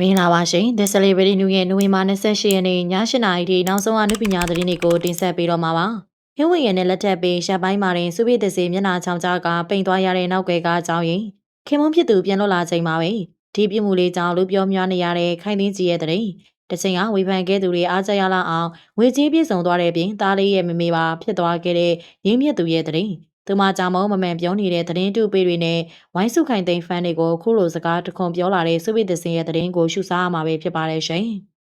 မင်္ဂလာပါရှင်။ The Celebrity News ရဲ့နိုဝင်ဘာ28ရက်နေ့ည8:00နာရီထိနောက်ဆုံးအနုပညာသတင်းတွေကိုတင်ဆက်ပေးတော့မှာပါ။ဟင်းဝင်ရနဲ့လက်ထပ်ပေးရပ်ပိုင်းမှာတင်စုပိသစေမျက်နှာချောင်းကြားကပိန်သွားရတဲ့နောက်ွယ်ကအကြောင်းရင်းခင်မုန်းဖြစ်သူပြန်လွတ်လာချိန်မှာပဲဒီပြမှုလေးကြောင့်လူပြောများနေရတဲ့ခိုင်သိန်းကြီးရဲ့တဲ့တချိန်ကဝေဖန်ခဲ့သူတွေအားကြရလာအောင်ဝေကြီးပြေဆုံးသွားတဲ့ပြင်သားလေးရဲ့မမေပါဖြစ်သွားခဲ့တဲ့ရင်းမြစ်သူရဲ့တဲ့ သူမကြောင့်မမမှန်ပြောနေတဲ့သတင်းတူပေတွေနဲ့ဝိုင်းစုခိုင်သိန်းဖန်တွေကိုခုလိုစကားတခွန်ပြောလာတဲ့စုပိသစင်ရဲ့သတင်းကိုရှုစားရမှာပဲဖြစ်ပါတယ်ရှင်။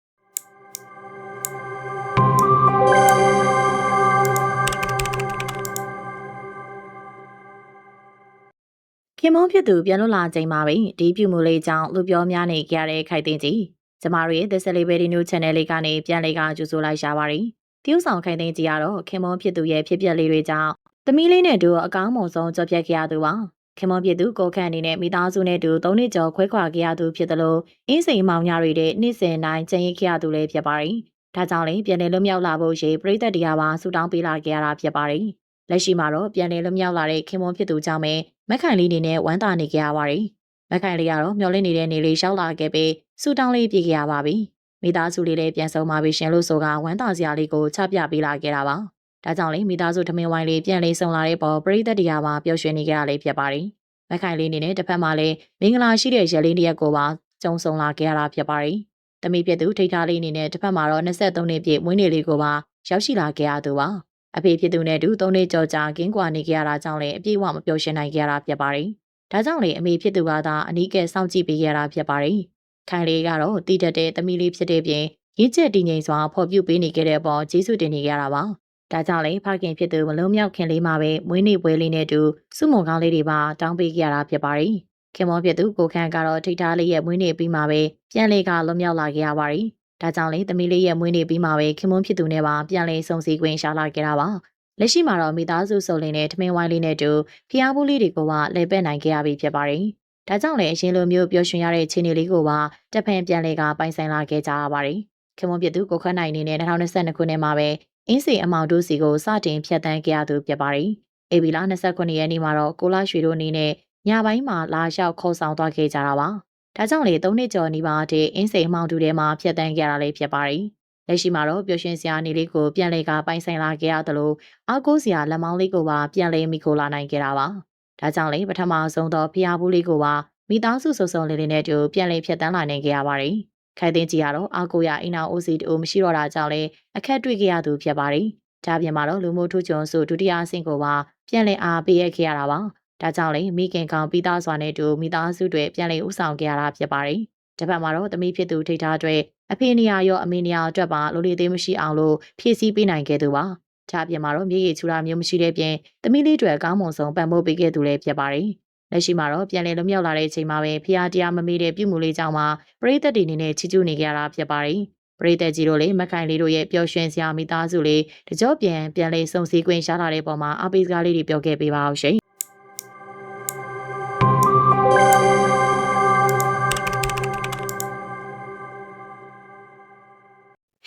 ခင်မုန်းဖြစ်သူပြန်လွတ်လာချိန်မှာပဲဒီပြုမှုလေးကြောင့်လူပြောများနေကြတဲ့ခိုင်သိန်းကြီးကျမတို့ရဲ့ The Celebrity News Channel လေးကနေပြန်လေးကကြိုဆိုလိုက်ရှာပါတယ်။တရုတ်ဆောင်ခိုင်သိန်းကြီးကတော့ခင်မုန်းဖြစ်သူရဲ့ဖြစ်ပျက်လေးတွေကြောင့် သမီးလေးနဲ့တူအကောင်းမွန်ဆုံးကြော်ပြတ်ခဲ့ရသူပါခင်မွန်ပြည်သူကိုခန့်အနေနဲ့မိသားစုနဲ့တူ၃နှစ်ကျော်ခွဲခွာခဲ့ရသူဖြစ်တယ်လို့အင်းစိန်မောင်ညတွေတဲ့နေ့စဉ်တိုင်းကျန်ရစ်ခဲ့ရသူလည်းဖြစ်ပါတယ်ဒါကြောင့်လည်းပြန်လည်လွတ်မြောက်လာဖို့ရှိပြည်သက်တရားပါဆူတောင်းပေးလာခဲ့ရတာဖြစ်ပါတယ်လက်ရှိမှာတော့ပြန်လည်လွတ်မြောက်လာတဲ့ခင်မွန်ဖြစ်သူကြောင့်ပဲမက်ခိုင်လေးနေနဲ့ဝမ်းသာနေကြရပါတယ်မက်ခိုင်လေးကတော့မျောလင့်နေတဲ့နေလေးရှောက်လာခဲ့ပြီးဆူတောင်းလေးပြေခဲ့ရပါပြီမိသားစုလေးလည်းပြန်ဆုံးပါပြီရှင်လို့ဆိုကဝမ်းသာစရာလေးကိုချပြပေးလာခဲ့တာပါ။ ဒါကြောင့်လေမိသားစုထမင်းဝိုင်းလေးပြန်လေးဆုံလာတဲ့ပေါ်ပရိသတ်တရားပါပျော်ရွှင်နေကြရလေးဖြစ်ပါတယ်။မခိုင်လေးနေနဲ့တစ်ဖက်မှာလည်းမင်္ဂလာရှိတဲ့ရဲလေးတစ်ရက်ကိုပါကြုံဆုံလာခဲ့ရတာဖြစ်ပါတယ်။တမိပြည့်သူထိထားလေးနေနဲ့တစ်ဖက်မှာတော့23နှစ်ပြည့်မွေးနေ့လေးကိုပါရောက်ရှိလာခဲ့ရသူပါ။အဖေဖြစ်သူနဲ့တူ3နှစ်ကျော်ကြာကင်းကွာနေကြရတာကြောင့်လည်းအပြည့်အဝမပျော်ရွှင်နိုင်ခဲ့ရတာဖြစ်ပါတယ်။ဒါကြောင့်လေအမေဖြစ်သူကသာအနီးကဲစောင့်ကြည့်ပေးခဲ့ရတာဖြစ်ပါတယ်။ခိုင်လေးကတော့တည်တတ်တဲ့သမီးလေးဖြစ်တဲ့ပြင်ရင်းချက်တည်ငြိမ်စွာဖော်ပြပေးနေခဲ့တဲ့အပေါ်ကျေးဇူးတင်နေကြတာပါ။ ဒါကြောင့်လေဖခင်ဖြစ်သူမလုံးမြောက်ခင်လေးမှာပဲမွေးနေ့ပွဲလေးနဲ့တူစုမုံကောင်းလေးတွေပါတောင်းပေးကြရတာဖြစ်ပါတယ်။ခင်မောဖြစ်သူကိုခန့်ကတော့ထိထားလေးရဲ့မွေးနေ့ပြီးမှပဲပြန်လေကလွန်မြောက်လာခဲ့ရပါတယ်။ဒါကြောင့်လေသမီးလေးရဲ့မွေးနေ့ပြီးမှပဲခင်မွန်းဖြစ်သူနဲ့ပါပြန်လေဆုံစည်းခွင့်ရှာလာခဲ့တာပါ။လက်ရှိမှာတော့မိသားစုစုံလင်နဲ့ထမင်းဝိုင်းလေးနဲ့တူဖျားဘူးလေးတွေကိုပါလဲပက်နိုင်ခဲ့ရပြီဖြစ်ပါတယ်။ဒါကြောင့်လည်းအရင်လိုမျိုးပျော်ရွှင်ရတဲ့ခြေနေလေးကိုပါတက်ဖန်ပြန်လေကပိုင်ဆိုင်လာခဲ့ကြရပါတယ်။ခင်မွန်းပြသူကိုခန့်နိုင်နေနဲ့2022ခုနှစ်မှာပဲ အင်းစီအမောင်တို့စီကိုစတင်ဖြတ်တန်းကြရသူဖြစ်ပါတယ်။အေဘီလာ29ရက်နေ့မှာတော့ကိုလာရွှေတို့အနေနဲ့ညပိုင်းမှာလာလျှောက်ခေါ်ဆောင်သွားခဲ့ကြတာပါ။ဒါကြောင့်လေ၃နှစ်ကျော်နီးပါးတဲ့အင်းစိန်အမောင်တို့ထဲမှာဖြတ်တန်းကြရတာလေးဖြစ်ပါတယ်။လက်ရှိမှာတော့ပျော်ရွှင်စရာနေလေးကိုပြန်လဲကပိုင်ဆိုင်လာခဲ့ရသလိုအားကိုးစရာလက်မောင်းလေးကိုပါပြန်လဲမိခိုလာနိုင်ခဲ့တာပါ။ဒါကြောင့်လေပထမဆုံးတော့ဖျားဘူးလေးကိုပါမိသားစုစုံစုံလေးလေးနဲ့တူပြန်လဲဖြတ်တန်းလာနိုင်ခဲ့ရပါတယ်။ ခိုင်သိန်းကြီးကတော့အာကိုရအိမ်နာအိုစီတူမရှိတော့တာကြောင့်လည်းအခက်တွေ့ခဲ့ရသူဖြစ်ပါတယ်။ဒါပြင်မှာတော့လူမှုထုချုံစုဒုတိယအဆင့်ကိုပါပြန်လည်အားပေးရခဲ့ရတာပါ။ဒါကြောင့်လည်းမိခင်ကောင်ပြီးသားစွာနဲ့တူမိသားစုတွေပြန်လည်ဥဆောင်ခဲ့ရတာဖြစ်ပါတယ်။တစ်ဖက်မှာတော့သမီးဖြစ်သူထိထားအတွက်အဖေနေရာရောအမေနေရာအတွက်ပါလိုလီသေးမရှိအောင်လို့ဖြည့်ဆည်းပေးနိုင်ခဲ့သူပါ။ဒါပြင်မှာတော့မြေကြီးချူတာမျိုးမရှိတဲ့ပြင်သမီးလေးတွေအကောင်းမွန်ဆုံးပံ့ပိုးပေးခဲ့သူလည်းဖြစ်ပါတယ်။ လက်ရှိမှာတော့ပြန်လည်လွတ်မြောက်လာတဲ့အချိန်မှာပဲဖျားတရားမမေ့တဲ့ပြုမှုလေးကြောင့်မှပရိသတ်တွေအနေနဲ့ချီးကျူးနေကြတာဖြစ်ပါတယ်။ပရိသတ်ကြီးတို့လည်းမခိုင်လေးတို့ရဲ့ပျော်ရွှင်စရာမိသားစုလေးတကြောပြန်ပြန်လည်စုံစည်းခွင့်ရှားလာတဲ့ပုံမှာအပိစကားလေးတွေပြောခဲ့ပေးပါအောင်ရှင်။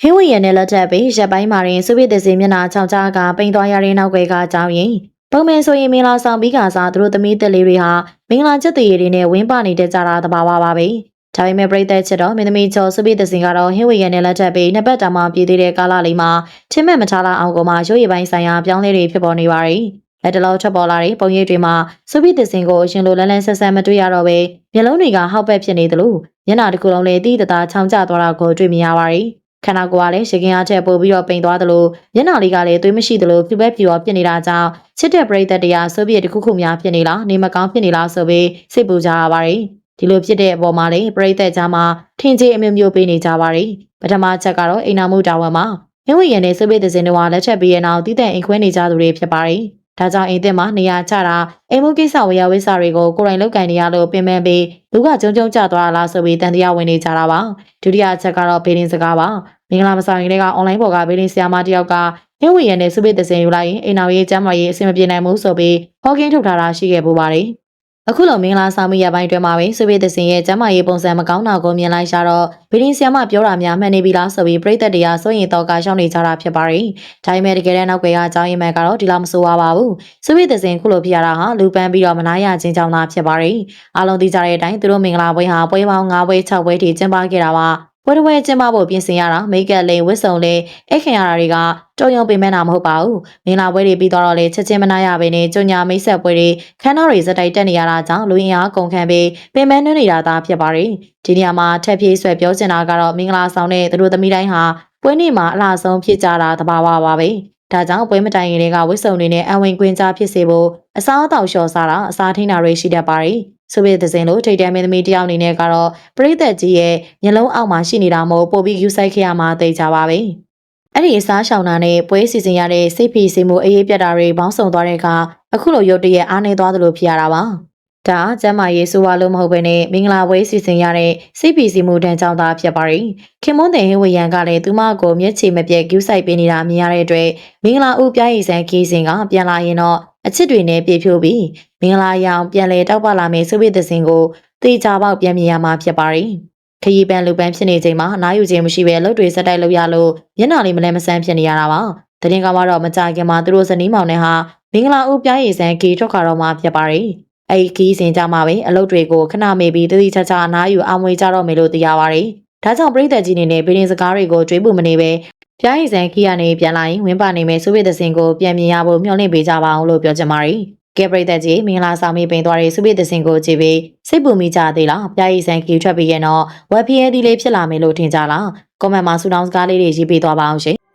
ဟင်းဝရနဲ့လက်ထပ်ပြီးရပ်ပိုင်းမှာရင်စုပိသစီမျက်နှာချောင်းကြားကပိန်သွားရတဲ့နောက်ွယ်ကအကြောင်းရင်း ပုံမှန်ဆိုရင်မင်္ဂလာဆောင်ပြီးကစားသူတို့သမီးတက်လေးတွေဟာမင်္ဂလာချက်တည်ရည်တွေနဲ့ဝင်းပနေတဲ့ကြတာတဘာဝပါပဲ။ဒါပေမဲ့ပြိသက်ချက်တော့မင်းသမီးကျော်စုပိသစင်ကတော့ဟင်းဝေရနဲ့လက်ထပ်ပြီးနှစ်ပတ်တာမှပြည်သေးတဲ့ကာလလေးမှာချင်းမဲ့မထားလောက်အောင်ကမှရုပ်ရည်ပိုင်းဆိုင်ရာပြောင်းလဲတွေဖြစ်ပေါ်နေပါရီ။လက်တလောထွက်ပေါ်လာတဲ့ပုံရိပ်တွေမှာစုပိသစင်ကိုအရှင်လိုလန်းလန်းဆက်ဆက်မတွေ့ရတော့ပဲမျက်လုံးတွေကဟောက်ပက်ဖြစ်နေသလိုမျက်နှာတစ်ခုလုံးလည်းတီးတသားချောင်းကျသွားတာကိုတွေ့မြင်ရပါရီ။ ခန္ဓာကိုယ်ကလည်းရှခင်အားချက်ပို့ပြီးတော့ပိန်သွားသလိုမျက်နှာလေးကလည်းသွေးမရှိသလိုပြပဲပြရောဖြစ်နေတာကြောင့်ချစ်တဲ့ပရိသတ်တရားဆိုဗီယက်တခုခုများဖြစ်နေလားနေမကောင်းဖြစ်နေလားဆိုပြီးစိတ်ပူကြရပါတယ်ဒီလိုဖြစ်တဲ့အပေါ်မှာလည်းပရိသတ်ကြားမှာထင်ကြီးအမျိုးမျိုးပေးနေကြပါတယ်ပထမချက်ကတော့အိမ်နာမှုတာဝန်မှာမြဝရနဲ့စပိတ်တဲ့စင်တွေကလက်ချက်ပြီးရနောက်တည်တဲ့အိမ်ခွဲနေကြသူတွေဖြစ်ပါတယ်ဒါကြောင့်အိမ်သစ်မှာနေရာချတာအိမ်မှုကိစ္စဝေယဝိစာတွေကိုကိုယ်တိုင်လုပ်ကင်နေရလို့ပင်ပန်းပြီးလူကကြုံကြုံကျသွားလားဆိုပြီးတန်တရားဝင်နေကြတာပါဒုတိယချက်ကတော့ဘေးရင်းစကားပါ မင်္ဂလာမဆောင်ရင်လည်းကအွန်လိုင်းပေါ်ကဘေးရင်းဆရာမတယောက်ကနှဝေရနဲ့စုပိတ်သစင်ယူလိုက်ရင်အိမ်တော်ရေးကျမ်းမာရေးအဆင်မပြေနိုင်ဘူးဆိုပြီးဟောကင်းထုတ်ထားတာရှိခဲ့ပူပါတယ်အခုလိုမင်္ဂလာဆောင်မရပိုင်းတွင်မှာပဲဆွေးပြေသစင်ရဲ့ကျမ်းမာရေးပုံစံမကောင်းတာကိုမြင်လိုက်ရှာတော့ဗီဒင်းဆီယမပြောတာများမှန်နေပြီလားဆိုပြီးပြည်သက်တရားစိုးရင်တော့ကရှောင်းနေကြတာဖြစ်ပါတယ်။ဒါပေမဲ့တကယ်တမ်းနောက်ကွယ်ကအကြောင်းရင်းမှန်ကတော့ဒီလောက်မဆိုးပါပါဘူး။ဆွေးပြေသစင်ခုလိုဖြစ်ရတာဟာလူပန်းပြီးတော့မနာရခြင်းကြောင့်သာဖြစ်ပါတယ်။အားလုံးသိကြတဲ့အတိုင်းသူတို့မင်္ဂလာပွဲဟာပွဲပေါင်း9ပွဲ6ပွဲထိကျင်းပခဲ့တာပါ။ ပွဲတစ်ပွဲကျင်းပဖို့ပြင်ဆင်ရတာမိတ်ကပ်လိန်ဝစ်စုံလေးအခခင်ရတာတွေကတုံရုံပင်မနာမဟုတ်ပါဘူးမင်္ဂလာပွဲတွေပြီးတော့လေချက်ချင်းမနာရဘဲနဲ့ကြညာမိတ်ဆက်ပွဲတွေခန်းတော်တွေစတိုက်တက်နေရတာကြောင့်လူရင်းအားကုန်ခံပြီးပင်မနှွှဲနေတာသာဖြစ်ပါတယ်ဒီနေရာမှာထက်ပြေးဆွဲပြောချင်တာကတော့မင်္ဂလာဆောင်တဲ့သူတို့သမီးတိုင်းဟာပွဲနေ့မှာအလားဆုံးဖြစ်ကြတာတဘာဝပါပဲဒါကြောင့်ပွဲမတိုင်ခင်တွေကဝစ်စုံတွေနဲ့အဝင်ကွင်းကြားဖြစ်စေဖို့အစားအသောက်လျှော်စားတာအစားထိန်းတာတွေရှိတတ်ပါတယ် ဆိုဗီယက်သစင်လိုထိတ်တန်းမင်းသမီးတယောက်အနေနဲ့ကတော့ပရိသတ်ကြီးရဲ့မျက်လုံးအောက်မှာရှိနေတာမို့ပို့ပြီးယူဆိုင်ခဲ့ရမှာသိကြပါပဲ။အဲ့ဒီအစားရှောင်တာနဲ့ပွဲစီစဉ်ရတဲ့စိတ်ဖီစီမှုအေးအေးပြတ်တာတွေဘောင်းဆောင်သွားတဲ့အခါအခုလိုရုတ်တရက်အားနေသွားသလိုဖြစ်ရတာပါ။ဒါကျမ်းမာရေးဆိုးဝါးလို့မဟုတ်ဘဲနဲ့မင်္ဂလာပွဲစီစဉ်ရတဲ့စိတ်ပီစီမှုတန်းကြောင့်သာဖြစ်ပါရီခင်မွန်းတဲ့ဟင်းဝရန်ကလည်းသူမကိုမျက်ခြေမပြတ်ကျူးဆိုင်ပေးနေတာမြင်ရတဲ့အတွက်မင်္ဂလာဦးပြားရည်စံခီးစဉ်ကပြန်လာရင်တော့ အချစ်တွေနဲ့ပြေဖြိုးပြီးမင်္ဂလာရောင်ပြန်လဲတောက်ပလာမယ့်စုပိသစင်ကိုတေချာပေါက်ပြန်မြင်ရမှာဖြစ်ပါရီခရီးပန်းလူပန်းဖြစ်နေချိန်မှာအနားယူခြင်းမရှိဘဲလှုပ်တွေစက်တိုက်လုပ်ရလို့မျက်နှာလေးမလဲမဆန်းဖြစ်နေရတာပါတရင်ကကတော့မကြခင်မှာသူတို့ဇနီးမောင်နဲ့ဟာမင်္ဂလာဦးပြားရည်စံခီးထွက်ခါတော့မှဖြစ်ပါရီအဲ့ဒီခီးစဉ်ကြမှာပဲအလုပ်တွေကိုခဏမေ့ပြီးတတိချာချာအနားယူအောင်ဝေးကြတော့မယ်လို့သိရပါတယ်။ဒါကြောင့်ပြည်သက်ကြီးနေနဲ့ဗီဒင်းစကားတွေကိုကြွေးပူမနေပဲ ပြားရည်စံခီးကနေပြန်လာရင်ဝင်းပါနေမယ်ဆိုဗီသစင်ကိုပြန်မြင်ရဖို့မျှော်လင့်ပေးကြပါအောင်လို့ပြောချင်ပါတယ်။ကဲပြည်သက်ကြီးမင်္ဂလာဆောင်မိပင်သွားတဲ့ဆိုဗီသစင်ကိုကြည့်ပြီးစိတ်ပူမိကြသေးလားပြားရည်စံခီးထွက်ပြီးရင်တော့ဝက်ဖီးရဲသီးလေးဖြစ်လာမယ်လို့ထင်ကြလား။ကွန်မန့်မှာဆူတောင်းစကားလေးတွေရေးပေးသွားပါအောင်ရှင်။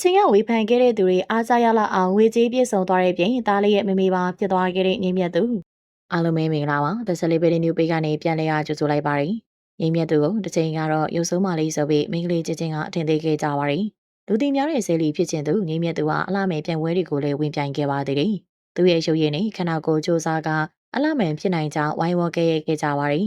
ချင်ကဝေဖန်ခဲ့တဲ့သူတွေအားကြရလောက်အောင်ဝေကြီးပြည့်စုံသွားတဲ့ပြင်သားလေးရဲ့မမေပါဖြစ်သွားခဲ့တဲ့ငိမ့်မြတ်သူအားလုံးပဲမင်္ဂလာပါဒဆက်လေးပေနျူပေကနေပြန်လဲရကြိုဆိုလိုက်ပါရီငိမ့်မြတ်သူကိုတချင်ကတော့ရုပ်ဆုံးမလေးဆိုပြီးမိန်းကလေးချင်းချင်းကအထင်သေးခဲ့ကြပါရီလူသိများတဲ့ဆဲလီဖြစ်ခြင်းသူငိမ့်မြတ်သူကအလှမယ်ပြန်ဝဲတွေကိုလည်းဝင်ပြိုင်ခဲ့ပါသေးတယ်သူရဲ့ရုပ်ရည်နဲ့ခန္ဓာကိုယ်စူးစားကအလှမယ်ဖြစ်နိုင်ကြောင်းဝိုင်းဝန်းခဲ့ရခဲ့ကြပါရီ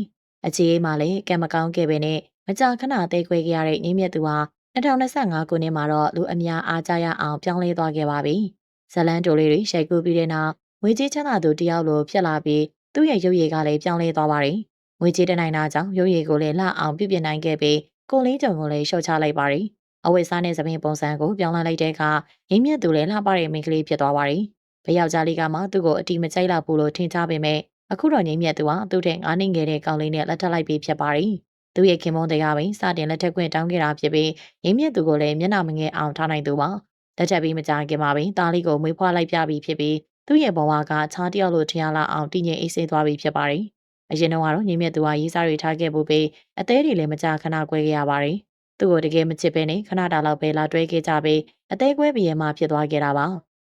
အခြေအေးမှလည်းကံမကောင်းခဲ့ပေနဲ့မကြာခဏသေးခွဲခဲ့ရတဲ့ငိမ့်မြတ်သူဟာ 2025ခုနှစ်မှာတော့လူအများအားကြရအောင်ပြောင်းလဲသွားခဲ့ပါပြီ။ဇလန်တိုလေးတွေရှိုက်ကူပြီးတဲ့နောက်ငွေကြေးချမ်းသာသူတယောက်လိုဖြစ်လာပြီးသူ့ရဲ့ရုပ်ရည်ကလည်းပြောင်းလဲသွားပါတယ်။ငွေကြေးတနိုင်တာကြောင့်ရုပ်ရည်ကိုလည်းလှအောင်ပြုပြင်နိုင်ခဲ့ပြီးကိုလေးကြုံကိုလည်းရှော့ချလိုက်ပါတယ်။အဝိစားနဲ့သပင်ပုံစံကိုပြောင်းလဲလိုက်တဲ့အခါရင်းမြစ်သူလည်းလှပတဲ့မိန်းကလေးဖြစ်သွားပါတယ်။ဘယောက်ျားလေးကမှသူ့ကိုအတီမကြိုက်လောက်ဘူးလို့ထင်ကြပေမဲ့အခုတော့ငိမ့်မြတ်သူဟာသူ့တဲ့ငါးနှစ်ငယ်တဲ့ကောင်လေးနဲ့လက်ထပ်လိုက်ပြီးဖြစ်ပါတယ်။ သူ့ရဲ့ခင်မုန်းတရားပင်စတင်လက်ထက်ခွင့်တောင်းခဲ့တာဖြစ်ပြီးရင်းမြစ်သူကိုလည်းမျက်နှာမငယ်အောင်ထားနိုင်သူပါလက်ထက်ပြီးမကြခင်မှာပင်တားလေးကိုမွေးဖွားလိုက်ပြပြီးဖြစ်ပြီးသူ့ရဲ့ဘဝကခြားတယောက်လိုထင်ရလောက်အောင်တည်ငြိမ်အေးဆေးသွားပြီးဖြစ်ပါတယ်အရင်တော့ကတော့ညမြတ်သူကရေးစားတွေထားခဲ့ဖို့ပြီးအသေးတွေလည်းမကြခဏကွဲခဲ့ရပါတယ်သူ့ကိုတကယ်မချစ်ပဲနဲ့ခဏတာလောက်ပဲလာတွဲခဲ့ကြပြီးအသေးကွဲပြီးရမှဖြစ်သွားခဲ့တာပါ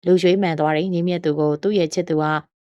လူရွှေမှန်သွားတဲ့ညမြတ်သူကိုသူ့ရဲ့ချစ်သူက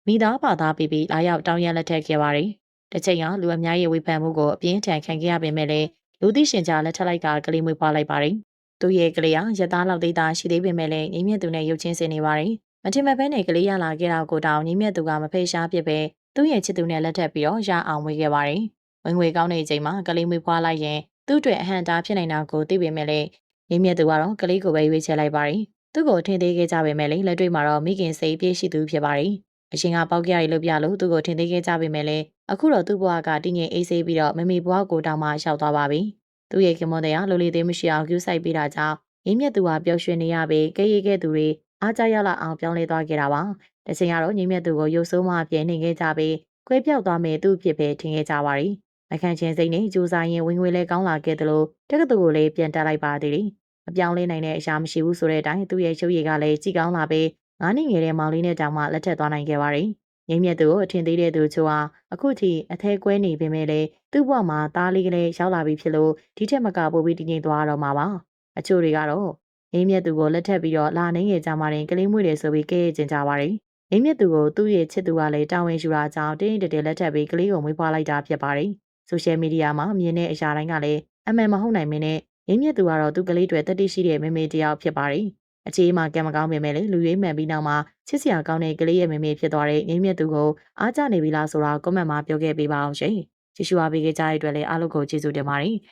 မိသားပါသားပြီးပြီးလာရောက်တောင်းရလက်ထက်ခဲ့ပါတယ် တစ်ချိန်ကလူအများရဲ့ဝေဖန်မှုကိုအပြင်းထန်ခံခဲ့ရပေမဲ့လည်းလူသိရှင်ကြားလက်ထက်လိုက်ကကလေးမွေးဖွားလိုက်ပါတယ်။သူ့ရဲ့ကလေးဟာရသားလောက်သေးတာရှိသေးပေမဲ့လည်းညီမြင့်သူနဲ့ရုပ်ချင်းစင်နေပါတယ်။မထင်မှတ်ဘဲနဲ့ကလေးရလာခဲ့တာကိုတောင်ညီမြင့်သူကမဖေရှားပြစ်ပဲသူ့ရဲ့ချစ်သူနဲ့လက်ထပ်ပြီးတော့ရအောင်ဝေးခဲ့ပါတယ်။ဝင်ငွေကောင်းတဲ့အချိန်မှာကလေးမွေးဖွားလိုက်ရင်သူ့အတွက်အဟန့်တားဖြစ်နိုင်တာကိုသိပေမဲ့လည်းညီမြင့်သူကတော့ကလေးကိုပဲရွေးချယ်လိုက်ပါတယ်။သူ့ကိုထင်သေးခဲ့ကြပေမဲ့လည်းလက်တွေ့မှာတော့မိခင်စိတ်ပြည့်ရှိသူဖြစ်ပါတယ်။အရှင်ကပေါက်ကြရီလို့ပြလို့သူ့ကိုထင်သေးခဲ့ကြပေမဲ့လည်း အခုတော့သူ့ဘဝကတည်ငြိမ်အေးဆေးပြီးတော့မမေဘဝကိုတောင်မှရောက်သွားပါပြီ။သူ့ရဲ့ခင်မွန်တရားလိုလီသေးမရှိအောင်ကျူးဆိုင်ပေးတာကြောင့်ရင်းမြတ်သူဟာပျော်ရွှင်နေရပြီးကဲရဲခဲ့သူတွေအားကြရလာအောင်ပြောင်းလဲသွားခဲ့တာပါ။တချိန်ကတော့ရင်းမြတ်သူကိုရုပ်ဆိုးမှပြင်းနေခဲ့ကြပြီးကွဲပြောက်သွားမယ်သူ့ဖြစ်ပဲထင်ခဲ့ကြပါရီ။မခံချင်းစိတ်နဲ့ကြိုးစားရင်ဝင်ငွေလဲကောင်းလာခဲ့တယ်လို့တက္ကသိုလ်ကိုလည်းပြန်တက်လိုက်ပါသေးတယ်။အပြောင်းလဲနိုင်တဲ့အရာမရှိဘူးဆိုတဲ့အတိုင်းသူ့ရဲ့ရုပ်ရည်ကလည်းကြည်ကောင်းလာပြီးငါးနှစ်ငယ်တဲ့မောင်လေးနဲ့တောင်မှလက်ထက်သွားနိုင်ခဲ့ပါရီ။ ငိမ့်မြတ်သူကိုအထင်သေးတဲ့သူချို့ဟာအခုထိအသေးကွဲနေပေမဲ့လည်းသူ့ဘဝမှာသားလေးကလေးရောက်လာပြီဖြစ်လို့ဒီထက်မကပိုပြီးတည်ငြိမ်သွားတော့မှာပါအချို့တွေကတော့ငိမ့်မြတ်သူကိုလက်ထပ်ပြီးတော့လာနေငယ်ကြမှာရင်ကလေးမွေးတယ်ဆိုပြီးကဲရကျင်ကြပါတယ်ငိမ့်မြတ်သူကိုသူ့ရဲ့ချစ်သူကလည်းတာဝန်ယူတာကြောင့်တင်းတင်းတတဲလက်ထပ်ပြီးကလေးကိုမွေးဖွားလိုက်တာဖြစ်ပါတယ်ဆိုရှယ်မီဒီယာမှာမြင်တဲ့အရာတိုင်းကလည်းအမှန်မဟုတ်နိုင်မင်းနဲ့ငိမ့်မြတ်သူကတော့သူ့ကလေးတွေတတိရှိတဲ့မေမေတယောက်ဖြစ်ပါတယ် အချေးမှကံမကောင်းပေမဲ့လည်းလူရွေးမှန်ပြီးနောက်မှာချစ်စရာကောင်းတဲ့ကလေးရဲ့မိမိဖြစ်သွားတဲ့ငိမ့်မြတ်သူကိုအားကျနေပြီလားဆိုတာ comment မှာပြောခဲ့ပေးပါအောင်ရှင်။ကျေးဇူးပါပေးခဲ့ကြတဲ့အတွက်လည်းအားလုံးကိုကျေးဇူးတင်ပါတယ်။"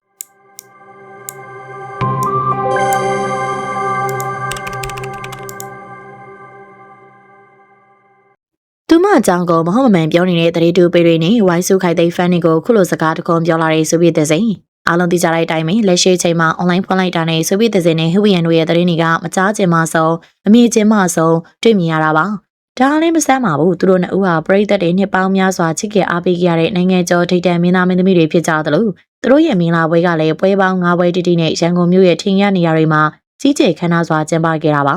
သူမအကြောင်းကိုမဟုတ်မမှန်ပြောနေတဲ့တရေတူပေတွေနဲ့ဝိုင်းစုခိုက်သိမ်းဖန်တွေကိုခုလိုစကားတခုံပြောလာတဲ့ဆိုပြီးတဲ့စိမ့်" အားလုံးသိကြတဲ့အတိုင်းပဲလက်ရှိချိန်မှာ online ဖွင့်လိုက်တာနဲ့ဆိုပြီးတဲ့စိန်နဲ့ဟိဝီယန်တို့ရဲ့တရင်တွေကမကြားချင်မှဆုံးအမြင်ချင်းမှဆုံးတွေ့မြင်ရတာပါဒါလည်းမဆမ်းပါဘူးသူတို့နှစ်ဦးဟာပရိသတ်တွေနှစ်ပေါင်းများစွာချစ်ခင်အားပေးကြရတဲ့နိုင်ငံကျော်ထိပ်တန်းမင်းသားမင်းသမီးတွေဖြစ်ကြသလိုသူတို့ရဲ့မင်္ဂလာပွဲကလည်းပွဲပေါင်း၅ပွဲတိတိနဲ့ရန်ကုန်မြို့ရဲ့ထင်ရနေရာတွေမှာကြီးကျယ်ခမ်းနားစွာကျင်းပခဲ့တာပါ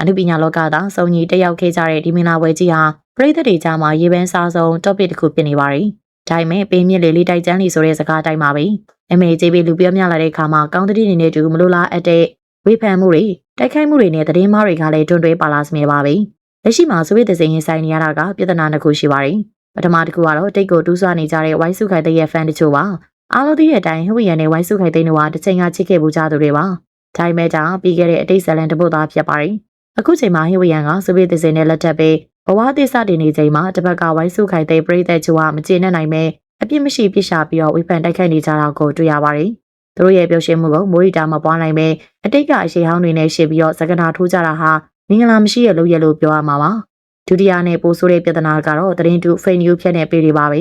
အနုပညာလောကသားစုံညီတက်ရောက်ခဲ့ကြတဲ့ဒီမင်္ဂလာပွဲကြီးဟာပရိသတ်တွေကြားမှာရေပန်းစားဆုံး topic တစ်ခုဖြစ်နေပါတယ် ဒါပေမဲ့ပေးမြင့်လေးလေးတိုက်ကျန်းလေးဆိုတဲ့စကားတိုင်းပါပဲအမေကြီးပေးလူပြောများလာတဲ့အခါမှာကောင်းတဲ့နေနဲ့တူမလို့လားအပ်တဲ့ဝေဖန်မှုတွေတိုက်ခိုက်မှုတွေနဲ့သတင်းမားတွေကလည်းတွန်းတွဲပါလာစမြဲပါပဲလက်ရှိမှာဆိုဗီယက်သစင်ရင်ဆိုင်နေရတာကပြဿနာတစ်ခုရှိပါတယ်ပထမတစ်ခုကတော့တိတ်ကိုတူးဆွနေကြတဲ့ဝိုင်းစုခိုင်တဲ့ရဲ့ fan တချို့ပါအားလုံးသိတဲ့အတိုင်းဟိုရန်နဲ့ဝိုင်းစုခိုင်တဲ့တို့ဟာတစ်ချိန်ကချစ်ခဲ့မှုကြသူတွေပါဒါပေမဲ့ကြောင့်ပြီးခဲ့တဲ့အတိတ်ဇလန်တပုတ်သားဖြစ်ပါတယ်အခုချိန်မှာဟိဝရန်ကဆိုဗီယက်သစင်နဲ့လက်ထပ်ပြီး ဘဝသစ္စာတင်နေချိန်မှာတစ်ဘက်ကဝိုင်းစုခိုင်တဲ့ပြည်သက်ချို့ကမကျေနပ်နိုင်ပဲအပြစ်မရှိပြစ်ရှာပြီးတော့ဝေဖန်တိုက်ခိုက်နေကြတာကိုတွေ့ရပါတယ်သူတို့ရဲ့ပြောရှင်းမှုကိုမိုးရီတာမပွားနိုင်ပဲအတိတ်ကအရှိဟောင်းတွေနဲ့ရှေ့ပြီးတော့စကနာထိုးကြတာဟာမင်္ဂလာမရှိရလို့ရလို့ပြောရမှာပါဒုတိယနဲ့ပိုးဆိုးတဲ့ပြဿနာကတော့သတင်းတူ fake news ဖြတ်နေပေးတွေပါပဲ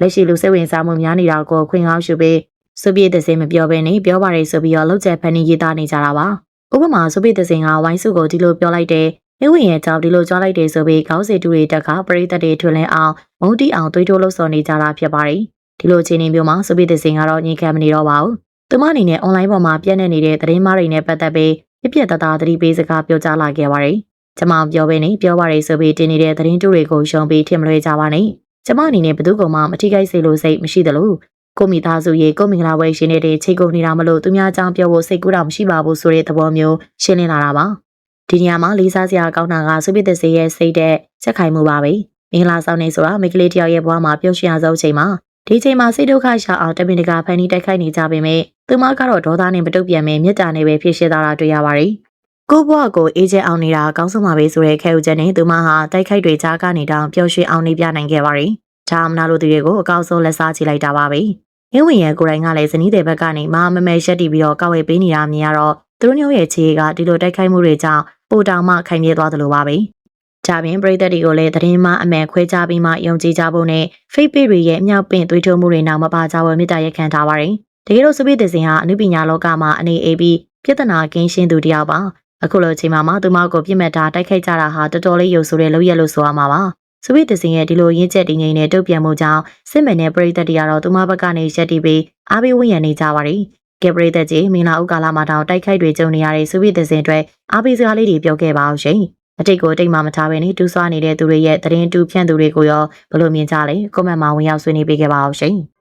လက်ရှိလူစိတ်ဝင်စားမှုများနေတာကိုခွင့်ကောင်းရှုပေးဆိုဗီယက်သစင်မပြောဘဲနဲ့ပြောပါတယ်ဆိုပြီးတော့လောက်ကျဖန်နေရေးသားနေကြတာပါဥပမာဆိုဗီယက်သစင်ကဝိုင်းစုကိုဒီလိုပြောလိုက်တဲ့ မိဝင်ရဲ့ကြောင့်ဒီလိုကြွားလိုက်တယ်ဆိုပြီးခေါင်းစီတူတွေတက်ကပရိသတ်တွေထွင်လင်းအောင်မုန်းတီအောင်တွေးတိုးလို့ဆော်နေကြတာဖြစ်ပါတယ်ဒီလိုအခြေအနေမျိုးမှာဆိုဗီယက်သစင်ကတော့ညှိခံမနေတော့ပါဘူးသူမအနေနဲ့ online ပေါ်မှာပြန့်နှံ့နေတဲ့သတင်းမှားတွေနဲ့ပတ်သက်ပြီးပြပြတသားသတိပေးစကားပြောကြားလာခဲ့ပါတယ်။ကျမပြောပေးနေပြောပါရဆိုပြီးတင်နေတဲ့သတင်းတူတွေကိုရှုံပြီးထင်မလွဲကြပါနဲ့။ကျမအနေနဲ့ဘသူကမှမထိခိုက်စေလို့စိတ်မရှိသလိုကိုမိသားစုရဲ့ကိုမင်္ဂလာပွဲရှင်နေတဲ့ချိန်ကုန်နေတာမလို့သူများအကြောင်းပြောဖို့စိတ်ကူးတော့မရှိပါဘူးဆိုတဲ့သဘောမျိုးရှင်းလင်းလာတာပါ။ ဒီနေရာမှာလေးစားစရာကောင်းတာကစုပိသစေရဲ့စိတ်တဲ့ချက်ခိုင်မှုပါပဲ။မင်္ဂလာဆောင်နေဆိုတာမိကလေးတယောက်ရဲ့ဘဝမှာပျော်ရွှင်ရဆုံးချိန်မှာဒီချိန်မှာစိတ်ဒုက္ခရှာအောင်တမင်တကာဖန်တီးတိုက်ခိုက်နေကြပေမဲ့သူမကတော့ဒေါသနဲ့မတုတ်ပြန်ပဲမြစ်တာနဲ့ပဲဖြစ်ရှိသွားတာတွေ့ရပါတယ်။ကိုဘွားကိုအေးချမ်းအောင်နေတာကောင်းဆုံးပါပဲဆိုတဲ့ခဲဥချက်နဲ့သူမဟာတိုက်ခိုက်တွေကြားကနေတောင်ပျော်ရွှင်အောင်နေပြနိုင်ခဲ့ပါတယ်။ဒါအမနာလိုသူတွေကိုအကောက်ဆုံးလက်စားချလိုက်တာပါပဲ။အင်းဝင်ရဲ့ကိုယ်တိုင်ကလည်းဇနီးတဲ့ဘက်ကနေမဟာမမဲရှက်တီပြီးတော့ကောက်ဝဲပေးနေတာမြင်ရတော့သူတို့မျိုးရဲ့ခြေကဒီလိုတိုက်ခိုက်မှုတွေကြောင့် ပိုတောင်မှခိုင်မြဲသွားသလိုပါပဲ။ဒါပြင်ပရိသတ်တွေကိုလည်းသတင်းမှအမှန်ခွဲခြားပြီးမှယုံကြည်ကြဖို့နဲ့ fake page တွေရဲ့အမြောက်ပင့်သွေးထိုးမှုတွေနောက်မပါကြဖို့မေတ္တာရက်ခံထားပါတယ်။တကယ်လို့စပိသစင်ဟာအနုပညာလောကမှာအနေအေးပြီးပြဿနာကင်းရှင်းသူတစ်ယောက်ပါ။အခုလိုအချိန်မှာမှသူမကိုပြစ်မှတ်ထားတိုက်ခိုက်ကြတာဟာတော်တော်လေးရုပ်ဆိုးတဲ့လုပ်ရက်လို့ဆိုရမှာပါ။စပိသစင်ရဲ့ဒီလိုရင်းချက်တည်ငြိမ်တဲ့တုတ်ပြန်မှုကြောင့်စစ်မှန်တဲ့ပရိသတ်တွေကတော့သူမဘက်ကနေရက်တီပြီးအားပေးဝင့်ရနေကြပါတယ်။ ကဲပရိသတ်ကြီးမင်္ဂလာဥက္ကာလမှာတောင်တိုက်ခိုက်တွေကြုံနေရတဲ့စပိသစင်အတွက်အားပေးစကားလေးတွေပြောခဲ့ပါအောင်ရှင်။အတိတ်ကိုအတိတ်မှမထားဘဲနဲ့တူးဆွားနေတဲ့သူတွေရဲ့သတင်းတူဖြန့်သူတွေကိုရောဘယ်လိုမြင်ကြလဲကွန်မန့်မှာဝင်ရောက်ဆွေးနွေးပေးခဲ့ပါအောင်ရှင်။